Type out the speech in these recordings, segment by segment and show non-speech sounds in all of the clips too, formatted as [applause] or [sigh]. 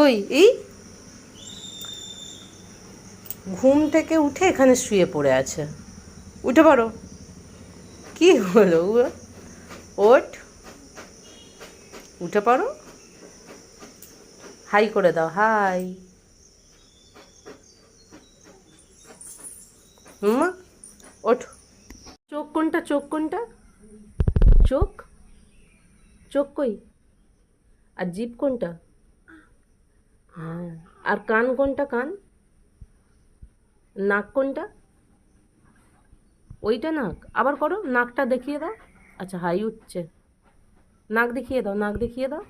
কই এই। ঘুম থেকে উঠে এখানে শুয়ে পড়ে আছে। উঠে পারো কি হলো? ও- ওঠ। উঠে পারো হাই করে দাও, হাই। হুম ওঠ। চোখ কোনটা চোখ কোনটা? চোখ? চোখ কই? আর জিভ কোনটা? হ্যাঁ আর কান কোনটা কান? নাক কোনটা? ওইটা নাক। আবার করো, নাকটা দেখিয়ে দাও। আচ্ছা হাই উঠছে। নাক দেখিয়ে দাও, নাক দেখিয়ে দাও।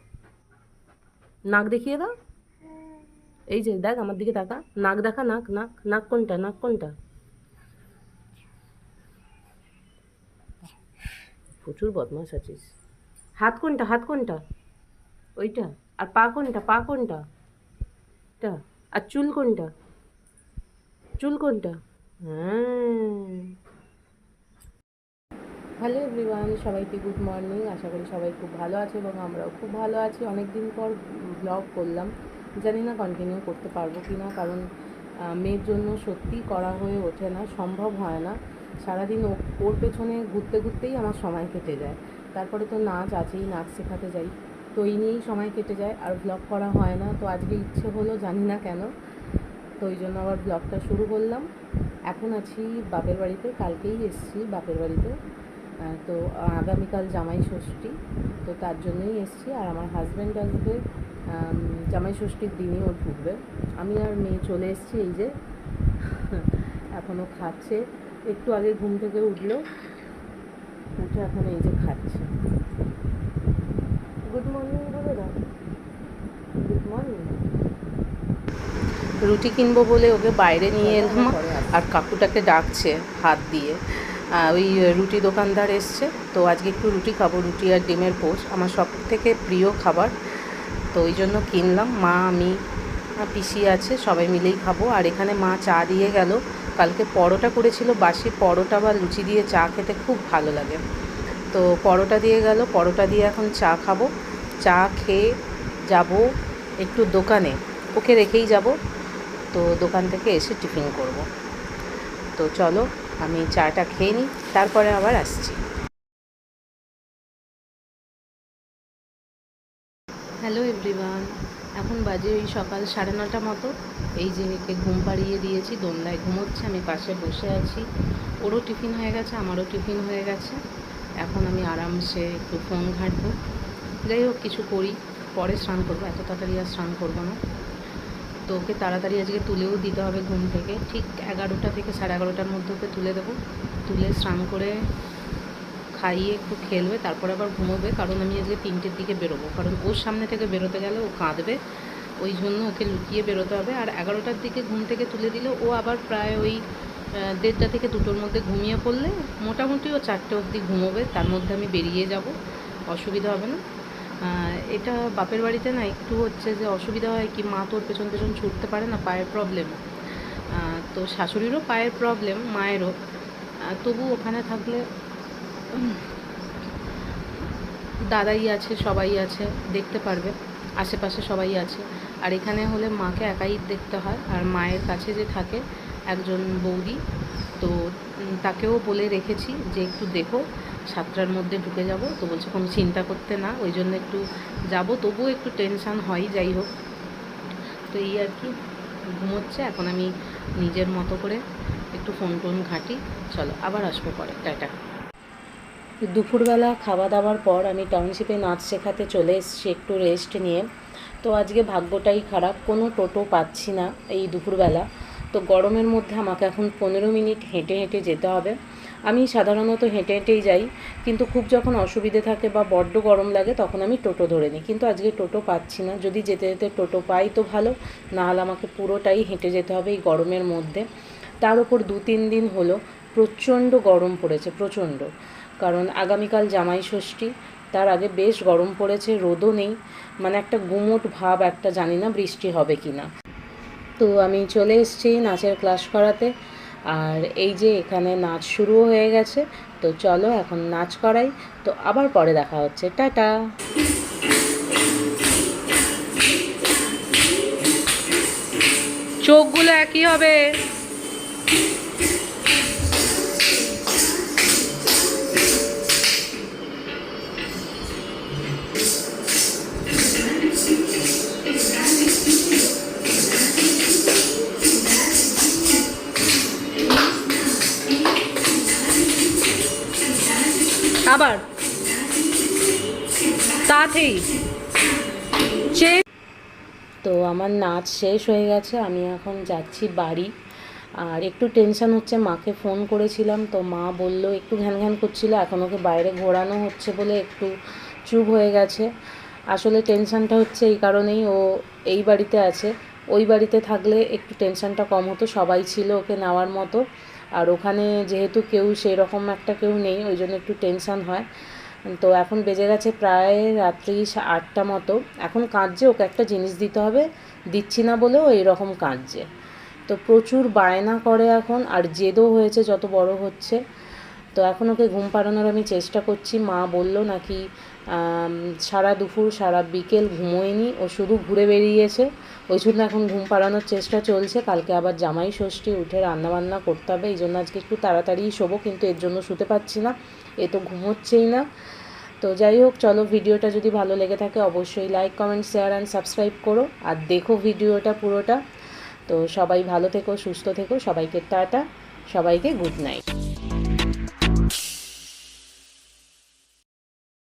নাক দেখিয়ে দাও। এই যে, দেখ, আমার দিকে তাকা। নাক দেখা, নাক নাক নাক কোনটা নাক কোনটা? প্রচুর বদমাস আছিস। হাত কোনটা হাত কোনটা? ওইটা। আর পা কোনটা পা কোনটা? এটা আর চুল কোনটা? চুল কোনটা? হ্যাঁ হ্যালো এভরিওয়ান, সবাইকে গুড মর্নিং। আশা করি সবাই খুব ভালো আছে এবং আমরাও খুব ভালো আছি। অনেক দিন পর ব্লগ করলাম। জানি না কন্টিনিউ করতে পারব কি না কারণ মেয়ের জন্য সত্যিই করা হয়ে ওঠে না, সম্ভব হয় না। সারাদিন ওর পেছনে ঘুরতে ঘুরতেই আমার সময় কেটে যায়। তারপরে তো নাচ আছেই, নাচ শেখাতে যাই। তো এই নিয়েই সময় কেটে যায়, আর ব্লগ করা হয় না, তো আজকে ইচ্ছে হলো জানি না কেন। তো ওই জন্য আবার ব্লগটা শুরু করলাম। এখন আছি বাপের বাড়িতে, কালকেই এসেছি বাপের বাড়িতে। তো আগামীকাল জামাই ষষ্ঠী, তো তার জন্যই এসেছি। আর আমার হাজব্যান্ড আসবে জামাই ষষ্ঠীর দিনই ও ঢুকবে। আমি আর মেয়ে চলে এসেছি, এই যে [laughs] এখনও খাচ্ছে। একটু আগে ঘুম থেকে উঠল, উঠে এখন এই যে খাচ্ছে। গুড মর্নিং বলে দাও গুড মর্নিং রুটি কিনবো বলে ওকে বাইরে নিয়ে এলাম আর কাকুটাকে ডাকছে হাত দিয়ে। ওই রুটি দোকানদার এসছে তো আজকে একটু রুটি খাব রুটি আর ডিমের পোস্ট। আমার সব থেকে প্রিয় খাবার তো ওই জন্য কিনলাম। মা আমি পিসি আছে সবাই মিলেই খাব। আর এখানে মা চা দিয়ে গেল। কালকে পরোটা করেছিল বাসি পরোটা বা লুচি দিয়ে চা খেতে খুব ভালো লাগে। তো পরোটা দিয়ে গেল। পরোটা দিয়ে এখন চা খাব। চা খেয়ে যাব একটু দোকানে। ওকে রেখেই যাব। তো দোকান থেকে এসে টিফিন করব। তো চলো, আমি চাটা খেয়ে নিই, তারপরে আবার আসছি। হ্যালো এভরিওয়ান, এখন বাজে ওই সকাল সাড়ে নটা মতো। এই যে একে ঘুম পাড়িয়ে দিয়েছি দোলনায় ঘুমোচ্ছে, আমি পাশে বসে আছি। ওরও টিফিন হয়ে গেছে, আমারও টিফিন হয়ে গেছে। এখন আমি আরামসে একটু ফোন ঘাঁটবো। যাই হোক, কিছু করি, পরে স্নান করব। এত তাড়াতাড়ি আর স্নান করব না। তো ওকে তাড়াতাড়ি আজকে তুলেও দিতে হবে ঘুম থেকে। ঠিক এগারোটা থেকে সাড়ে এগারোটার মধ্যে ওকে তুলে দেবো। তুলে স্নান করে খাইয়ে একটু খেলবে, তারপরে আবার ঘুমোবে। কারণ আমি আজকে তিনটের দিকে বেরোবো। কারণ ওর সামনে থেকে বেরোতে গেলে ও কাঁদবে। ওই জন্য ওকে লুকিয়ে বেরোতে হবে। আর এগারোটার দিকে ঘুম থেকে তুলে দিলে ও আবার প্রায় ওই দেড়টা থেকে দুটোর মধ্যে ঘুমিয়ে পড়লে মোটামুটি ও চারটে অবধি ঘুমোবে, তার মধ্যে আমি বেরিয়ে যাব। অসুবিধা হবে না। এটা বাপের বাড়িতে না একটু হচ্ছে যে অসুবিধা হয় কি মা তোর পেছন পেছন ছুটতে পারে না, পায়ের প্রবলেম তো শাশুড়িরও পায়ের প্রবলেম মায়েরও। তবু ওখানে থাকলে দাদাই আছে, সবাই আছে, দেখতে পারবে। আশেপাশে সবাই আছে। আর এখানে হলে মাকে একাই দেখতে হয়। আর মায়ের কাছে যে থাকে একজন বৌদি। তো তাকেও বলে রেখেছি যে একটু দেখো, সাতটার মধ্যে ঢুকে যাব। তো বলছে, কোনো চিন্তা করতে না, ওই জন্য একটু যাব। তবুও একটু টেনশান হয়, যাই হোক। তো এই আর কি, ঘুমোচ্ছে। এখন আমি নিজের মতো করে একটু ফোন টোন ঘাঁটি। চলো, আবার আসব পরে। টাটা। দুপুরবেলা খাওয়া দাওয়ার পর আমি টাউনশিপে নাচ শেখাতে চলে এসেছি একটু রেস্ট নিয়ে। তো আজকে ভাগ্যটাই খারাপ, কোনো টোটো পাচ্ছি না এই দুপুরবেলা। তো গরমের মধ্যে আমাকে এখন পনেরো মিনিট হেঁটে হেঁটে যেতে হবে। আমি সাধারণত হেঁটে হেঁটেই যাই, কিন্তু খুব যখন অসুবিধে থাকে বা বড্ড গরম লাগে, তখন আমি টোটো ধরে নিই। কিন্তু আজকে টোটো পাচ্ছি না। যদি যেতে যেতে টোটো পাই তো ভালো না হলে আমাকে পুরোটাই হেঁটে যেতে হবে এই গরমের মধ্যে। তার উপর দু তিন দিন হলো প্রচণ্ড গরম পড়েছে, প্রচণ্ড। কারণ আগামীকাল জামাই ষষ্ঠী, তার আগে বেশ গরম পড়েছে, রোদও নেই। মানে একটা গুমোট ভাব, একটা জানি না বৃষ্টি হবে কি না তো আমি চলে এসেছি নাচের ক্লাস করাতে। আর এই যে এখানে নাচ শুরু হয়ে গেছে, তো চলো এখন নাচ করাই। তো আবার পরে দেখা হচ্ছে। টাটা! চোখগুলো একই হবে। আবার। তাতেই। তো আমার নাচ শেষ হয়ে গেছে, আমি এখন যাচ্ছি বাড়ি। আর একটু টেনশন হচ্ছে, মাকে ফোন করেছিলাম, তো মা বলল একটু ঘ্যান ঘ্যান করছিল, এখন ওকে বাইরে ঘোরানো হচ্ছে বলে একটু চুপ হয়ে গেছে। আসলে টেনশনটা হচ্ছে এই কারণেই ও এই বাড়িতে আছে। ওই বাড়িতে থাকলে একটু টেনশানটা কম হতো, সবাই ছিল ওকে নেওয়ার মতো। আর ওখানে যেহেতু কেউ সেই রকম একটা কেউ নেই, ওই জন্য একটু টেনশন হয়। তো এখন বেজে গেছে প্রায় রাত্রি আটটা মতো। এখন কাঁদছে, ওকে একটা জিনিস দিতে হবে, দিচ্ছি না বলেও এইরকম কাঁদছে। তো প্রচুর বায়না করে এখন, আর জেদও হয়েছে যত বড় হচ্ছে। তো এখন ওকে ঘুম পাড়ানোর আমি চেষ্টা করছি। মা বলল নাকি সারা দুপুর, সারা বিকেল ঘুমোয়নি, ও শুধু ঘুরে বেরিয়েছে। ওই জন্য এখন ঘুম পাড়ানোর চেষ্টা চলছে। কালকে আবার জামাই ষষ্ঠী, উঠে রান্নাবান্না করতে হবে। এই জন্য আজকে একটু তাড়াতাড়ি শোবো, কিন্তু এর জন্য শুতে পারছি না। এ তো ঘুমোচ্ছেই না। তো যাই হোক, চলো ভিডিওটা যদি ভালো লেগে থাকে, অবশ্যই like comment share and subscribe করো। আর দেখো ভিডিওটা পুরোটা। তো সবাই ভালো থেকো, সুস্থ থেকো। সবাইকে টাটা। সবাইকে গুড নাইট